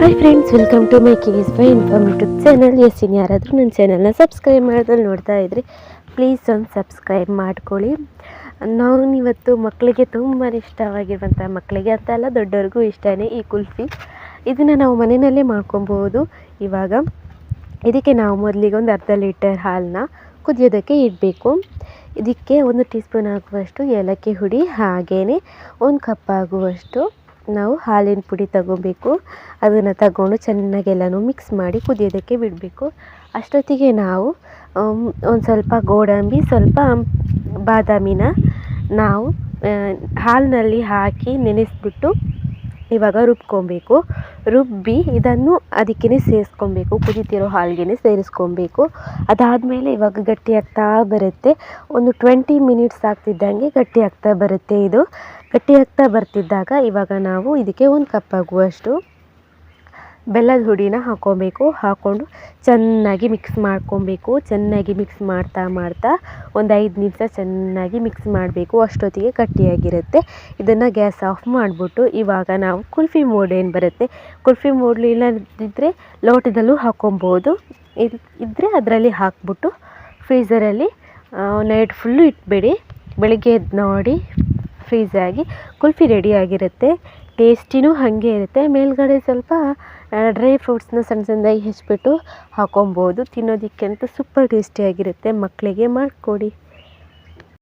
Hi friends welcome to my K S by informative channel S ಇನ್ ಯಾರಾದರೂ ನನ್ನ ಚಾನಲ್ನ ಸಬ್ಸ್ಕ್ರೈಬ್ ಮಾಡ್ದಲ್ಲಿ ನೋಡ್ತಾ ಇದ್ರಿ ಪ್ಲೀಸ್ ಒಂದು ಸಬ್ಸ್ಕ್ರೈಬ್ ಮಾಡ್ಕೊಳ್ಳಿ. ನಾವು ಇವತ್ತು ಮಕ್ಕಳಿಗೆ ತುಂಬ ಇಷ್ಟವಾಗಿರುವಂಥ ಮಕ್ಕಳಿಗೆ ಅಂತ ಅಲ್ಲ, ದೊಡ್ಡವ್ರಿಗೂ ಇಷ್ಟನೇ ಈ ಕುಲ್ಫಿ. ಇದನ್ನು ನಾವು ಮನೆಯಲ್ಲೇ ಮಾಡ್ಕೊಬೋದು ಇವಾಗ ಇದಕ್ಕೆ ನಾವು ಮೊದಲಿಗೆ ಒಂದು ಅರ್ಧ ಲೀಟರ್ ಹಾಲನ್ನ ಕುದಿಯೋದಕ್ಕೆ ಇಡಬೇಕು. ಇದಕ್ಕೆ ಒಂದು ಟೀ ಸ್ಪೂನ್ ಆಗುವಷ್ಟು ಏಲಕ್ಕಿ ಹುಡಿ ಹಾಗೆಯೇ ಒಂದು ಕಪ್ ಆಗುವಷ್ಟು ನಾವು ಹಾಲಿನ ಪುಡಿ ತಗೋಬೇಕು. ಅದನ್ನು ತಗೊಂಡು ಚೆನ್ನಾಗಿ ಎಲ್ಲನೂ ಮಿಕ್ಸ್ ಮಾಡಿ ಕುದಿಯೋದಕ್ಕೆ ಬಿಡಬೇಕು. ಅಷ್ಟೊತ್ತಿಗೆ ನಾವು ಒಂದು ಸ್ವಲ್ಪ ಗೋಡಂಬಿ, ಸ್ವಲ್ಪ ಬಾದಾಮಿನ ನಾವು ಹಾಲಿನಲ್ಲಿ ಹಾಕಿ ನೆನೆಸಿಬಿಟ್ಟು ಇವಾಗ ರುಬ್ಕೊಬೇಕು. ರುಬ್ಬಿ ಇದನ್ನು ಅದಕ್ಕೇ ಸೇರಿಸ್ಕೊಬೇಕು. ಕುದೀತಿರೋ ಹಾಲಿಗೆ ಸೇರಿಸ್ಕೊಬೇಕು. ಅದಾದಮೇಲೆ ಇವಾಗ ಗಟ್ಟಿಯಾಗ್ತಾ ಬರುತ್ತೆ. ಒಂದು ಟ್ವೆಂಟಿ ಮಿನಿಟ್ಸ್ ಆಗ್ತಿದ್ದಂಗೆ ಗಟ್ಟಿಯಾಗ್ತಾ ಬರುತ್ತೆ ಇದು. ಗಟ್ಟಿ ಆಗ್ತಾ ಬರ್ತಿದ್ದಾಗ ಇವಾಗ ನಾವು ಇದಕ್ಕೆ ಒಂದು ಕಪ್ ಆಗುವಷ್ಟು ಬೆಲ್ಲದ ಹುಡಿನ ಹಾಕ್ಕೊಬೇಕು ಹಾಕ್ಕೊಂಡು ಚೆನ್ನಾಗಿ ಮಿಕ್ಸ್ ಮಾಡ್ಕೊಬೇಕು. ಚೆನ್ನಾಗಿ ಮಿಕ್ಸ್ ಮಾಡ್ತಾ ಮಾಡ್ತಾ ಒಂದು ಐದು ನಿಮಿಷ ಚೆನ್ನಾಗಿ ಮಿಕ್ಸ್ ಮಾಡಬೇಕು. ಅಷ್ಟೊತ್ತಿಗೆ ಗಟ್ಟಿಯಾಗಿರುತ್ತೆ. ಇದನ್ನು ಗ್ಯಾಸ್ ಆಫ್ ಮಾಡಿಬಿಟ್ಟು ಇವಾಗ ನಾವು ಕುಲ್ಫಿ ಮೋಡ್ ಏನು ಬರುತ್ತೆ? ಕುಲ್ಫಿ ಮೋಡ್ ಇಲ್ಲದಿದ್ದರೆ ಲೋಟದಲ್ಲೂ ಹಾಕ್ಕೊಬೋದು ಇದು ಇದ್ದರೆ ಅದರಲ್ಲಿ ಹಾಕ್ಬಿಟ್ಟು ಫ್ರೀಝರಲ್ಲಿ ನೈಟ್ ಫುಲ್ಲು ಇಟ್ಬೇಡಿ. ಬೆಳಿಗ್ಗೆ ಎದ್ದು ನೋಡಿ ಫ್ರೀಝ್ ಆಗಿ ಕುಲ್ಫಿ ರೆಡಿ ಆಗಿರುತ್ತೆ. ಟೇಸ್ಟಿನೂ ಹಾಗೆ ಇರುತ್ತೆ. ಮೇಲ್ಗಡೆ ಸ್ವಲ್ಪ ಡ್ರೈ ಫ್ರೂಟ್ಸ್ನ ಸಣ್ಣ ಸಣ್ಣದಾಗಿ ಹೆಚ್ಚಿಬಿಟ್ಟು ಹಾಕೊಬೋದು. ತಿನ್ನೋದಕ್ಕಂತೂ ಸೂಪರ್ ಟೇಸ್ಟಿಯಾಗಿರುತ್ತೆ ಮಕ್ಕಳಿಗೆ ಮಾಡಿಕೊಡಿ.